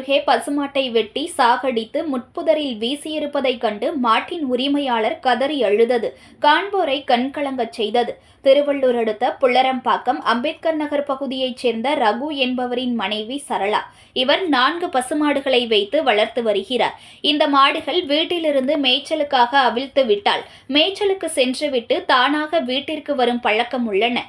பசுமாட்டை வெட்டி சாகடித்து முட்புதரில் வீசியிருப்பதைக் கண்டு மாட்டின் உரிமையாளர் கதறி அழுதது. காண்போரை கண்கலங்கச் செய்தது. திருவள்ளூர் அடுத்த புள்ளரம்பாக்கம் அம்பேத்கர் நகர் பகுதியைச் சேர்ந்த ரகு என்பவரின் மனைவி சரளா. இவர் நான்கு பசுமாடுகளை வைத்து வளர்த்து வருகிறார். இந்த மாடுகள் வீட்டிலிருந்து மேய்ச்சலுக்காக அவிழ்த்து விட்டால் மேய்ச்சலுக்கு சென்றுவிட்டு தானாக வீட்டிற்கு வரும் பழக்கம் உள்ளன.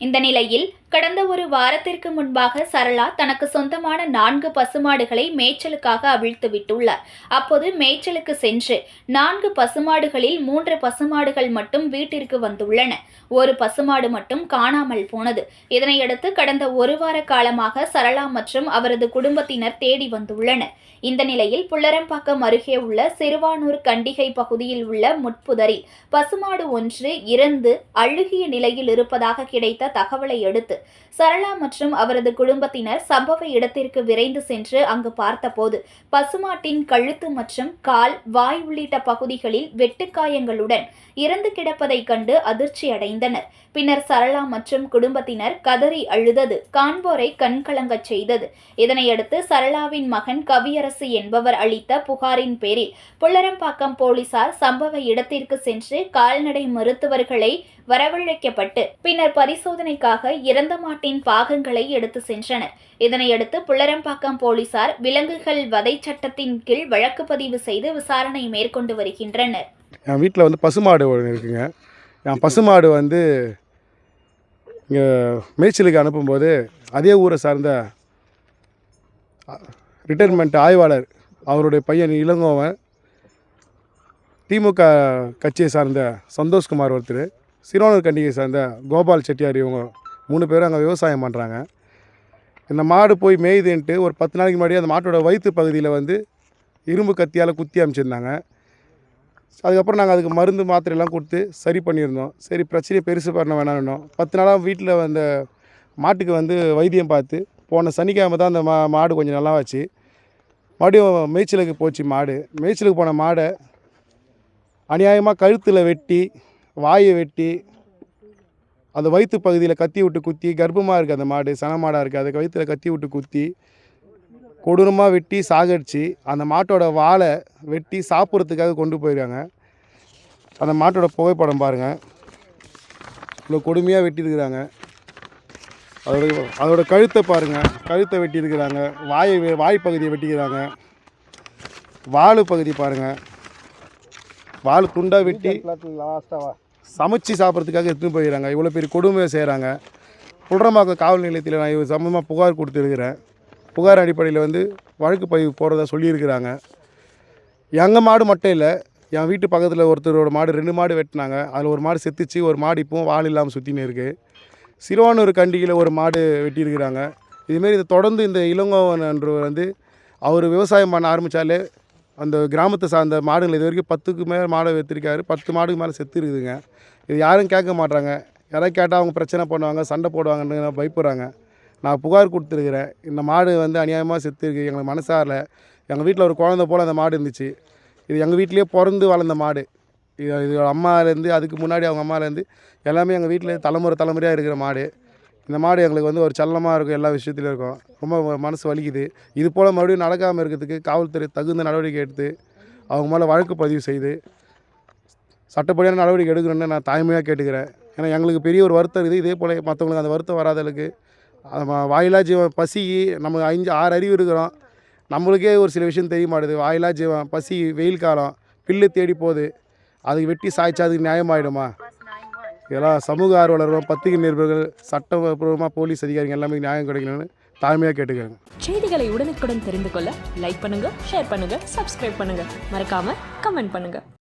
இந்த நிலையில் கடந்த ஒரு வாரத்திற்கு முன்பாக சரளா தனக்கு சொந்தமான நான்கு பசுமாடுகளை மேய்ச்சலுக்காக அவிழ்த்து விட்டுள்ளார். அப்போது மேய்ச்சலுக்கு சென்று நான்கு பசுமாடுகளில் மூன்று பசுமாடுகள் மட்டும் வீட்டிற்கு வந்துள்ளன. ஒரு பசுமாடு மட்டும் காணாமல் போனது. இதனையடுத்து கடந்த ஒரு வார காலமாக சரளா மற்றும் அவரது குடும்பத்தினர் தேடி வந்துள்ளனர். இந்த நிலையில் புள்ளரம்பாக்கம் அருகே உள்ள சிறுவானூர் கண்டிகை பகுதியில் உள்ள முட்புதரில் பசுமாடு ஒன்று இறந்து அழுகிய நிலையில் இருப்பதாக கிடைத்த தகவலை அடுத்து சரளா மற்றும் அவரது குடும்பத்தினர் சம்பவ இடத்திற்கு விரைந்து சென்று அங்கு பார்த்தபோது பசுமாட்டின் கழுத்து மற்றும் கால் வாய் உள்ளிட்ட பகுதிகளில் வெட்டுக்காயங்களுடன் இறந்து கிடப்பதைக் கண்டு அதிர்ச்சி அடைந்தனர். பின்னர் சரளா மற்றும் குடும்பத்தினர் கதறி அழுதது காண்போரை கண்கலங்கச் செய்தது. இதனையடுத்து சரளாவின் மகன் கவியரசு என்பவர் அளித்த புகாரின் பேரில் புள்ளரம்பாக்கம் போலீசார் சம்பவ இடத்திற்கு சென்று கால்நடை மருத்துவர்களை வரவழைக்கப்பட்டு பின்னர் பரிசோதனை பரிசோதனைக்காக இறந்த மாட்டின் பாகங்களை எடுத்து சென்றனர். இதனையடுத்து புள்ளரம்பாக்கம் போலீசார் விலங்குகள் வதை சட்டத்தின் கீழ் வழக்கு பதிவு செய்து விசாரணை மேற்கொண்டு வருகின்றனர். என் வீட்டில் வந்து பசுமாடு ஒன்று இருக்குங்க. என் பசுமாடு வந்து இங்கே மேய்ச்சலுக்கு அனுப்பும்போது அதே ஊரை சார்ந்த ரிட்டைர்மெண்ட் ஆய்வாளர் அவருடைய பையன் இளங்கோவன் திமுக கட்சியை சார்ந்த சந்தோஷ்குமார் ஒருத்தர். சிறுவனூர் கண்டிகை சார்ந்த கோபால் செட்டியார் இவங்க மூணு பேரும் அங்கே விவசாயம் பண்ணுறாங்க இந்த மாடு போய் மேயுதுன்ட்டு ஒரு பத்து நாளைக்கு முன்னாடி அந்த மாட்டோட வயிற்று பகுதியில் வந்து இரும்பு கத்தியால் குத்தி அமைச்சிருந்தாங்க. அதுக்கப்புறம் நாங்கள் அதுக்கு மருந்து மாத்திரையெல்லாம் கொடுத்து சரி பண்ணியிருந்தோம். சரி பிரச்சனையை பெருசு பண்ண வேணாம்னோம் பத்து நாளாக வீட்டில் வந்த மாட்டுக்கு வந்து வைத்தியம் பார்த்து போன சனிக்கிழமை தான் அந்த மா மாடு கொஞ்சம் நல்லா வச்சு மறுபடியும் மேய்ச்சலுக்கு போச்சு மாடு. மேய்ச்சலுக்கு போன மாடை அநியாயமாக கழுத்தில் வெட்டி வாயை வெட்டி அந்த வயிற்று பகுதியில் கத்தி விட்டு குத்தி கர்ப்பமாக இருக்குது அந்த மாடு சன மாடாக இருக்குது அதுக்கு வயிற்றில் கத்தி விட்டு குத்தி கொடூரமாக வெட்டி சாகடிச்சு அந்த மாட்டோட வாழை வெட்டி சாப்பிட்றதுக்காக கொண்டு போயிருக்காங்க. அந்த மாட்டோட புகைப்படம் பாருங்கள் இவ்வளோ கொடுமையாக வெட்டியிருக்கிறாங்க. அதோட அதோட கழுத்தை பாருங்கள் கழுத்தை வெட்டியிருக்கிறாங்க. வாயை வாய்ப்பகுதியை வெட்டிக்கிறாங்க வாழு பகுதி பாருங்கள் வால் துண்டாக வெட்டி லாஸ்ட்டாக சமைச்சு சாப்பிட்றதுக்காக எடுத்துன்னு போயிடறாங்க. இவ்வளோ பெரிய கொடுமையை செய்கிறாங்க புல்றமாக்க காவல் நிலையத்தில் நான் இது சம்மந்தமாக புகார் கொடுத்துருக்கிறேன். புகார் அடிப்படையில் வந்து வழக்கு பதிவு போகிறதா சொல்லியிருக்கிறாங்க. எங்கள் மாடு மட்டும் இல்லை என் வீட்டு பக்கத்தில் ஒருத்தரோட மாடு ரெண்டு மாடு வெட்டினாங்க. அதில் ஒரு மாடு செத்துச்சு ஒரு மாடு இப்போவும் வால் இல்லாமல் சுற்றின்னு இருக்குது சிறுவானூர் கண்டிகையில் ஒரு மாடு வெட்டியிருக்கிறாங்க. இதுமாரி இதை தொடர்ந்து இந்த இளங்கோவன் என்றவர் வந்து அவர் விவசாயம் பண்ண ஆரம்பித்தாலே அந்த கிராமத்தை சார்ந்த மாடுகள் இது வரைக்கும் பத்துக்கு மேலே மாடை வைத்திருக்காரு பத்து மாடுக்கு மேலே செத்து இருக்குதுங்க. இது யாரும் கேட்க மாட்றாங்க யாராவது கேட்டால் அவங்க பிரச்சனை பண்ணுவாங்க சண்டை போடுவாங்கன்னு பயப்படுறாங்க. நான் புகார் கொடுத்துருக்குறேன். இந்த மாடு வந்து அநியாயமாக செத்து இருக்கு. எங்களுக்கு மனசாரில் எங்கள் வீட்டில் ஒரு குழந்தை போல் அந்த மாடு இருந்துச்சு. இது எங்கள் வீட்டிலேயே பிறந்து வளர்ந்த மாடு. இது இது அம்மாலேருந்து அதுக்கு முன்னாடி அவங்க அம்மாலேருந்து எல்லாமே எங்கள் வீட்டில் தலைமுறை தலைமுறையாக இருக்கிற மாடு. இந்த மாடு எங்களுக்கு வந்து ஒரு செல்லமாக இருக்கும் எல்லா விஷயத்துலையும் இருக்கும். ரொம்ப மனசு வலிக்குது. இது போல் மறுபடியும் நடக்காமல் இருக்கிறதுக்கு காவல்துறை தகுந்த நடவடிக்கை எடுத்து அவங்க மேலே வழக்கு பதிவு செய்து சட்டப்படியான நடவடிக்கை எடுக்கணும்னு நான் தாய்மையாக கேட்டுக்கிறேன். ஏன்னா எங்களுக்கு பெரிய ஒரு வருத்தம் இருக்குது. இதே போல் மற்றவங்களுக்கு அந்த வருத்தம் வராதளவுக்கு அது வாயிலா ஜீவன் பசி நம்ம அஞ்சு ஆறு அறிவு இருக்கிறோம். நம்மளுக்கே ஒரு சில விஷயம் தெரிய மாட்டுது. வாயிலா ஜீவன் பசி வெயில் காலம் பில்லு தேடி போகுது அதுக்கு வெட்டி சாய்ச்சா அதுக்கு நியாயமாயிடுமா? இதெல்லாம் சமூக ஆர்வலர்கள் பத்திரிகை நிருபர்கள் சட்டப்பூர்வமாக போலீஸ் அதிகாரிகள் எல்லாமே நியாயம் கிடைக்கணும்னு தாழ்மையாக கேட்டுக்கிறேன் செய்திகளை உடனுக்குடன் தெரிந்து கொள்ள லைக் பண்ணுங்க ஷேர் பண்ணுங்க சப்ஸ்கிரைப் பண்ணுங்க. மறக்காம கமெண்ட் பண்ணுங்க.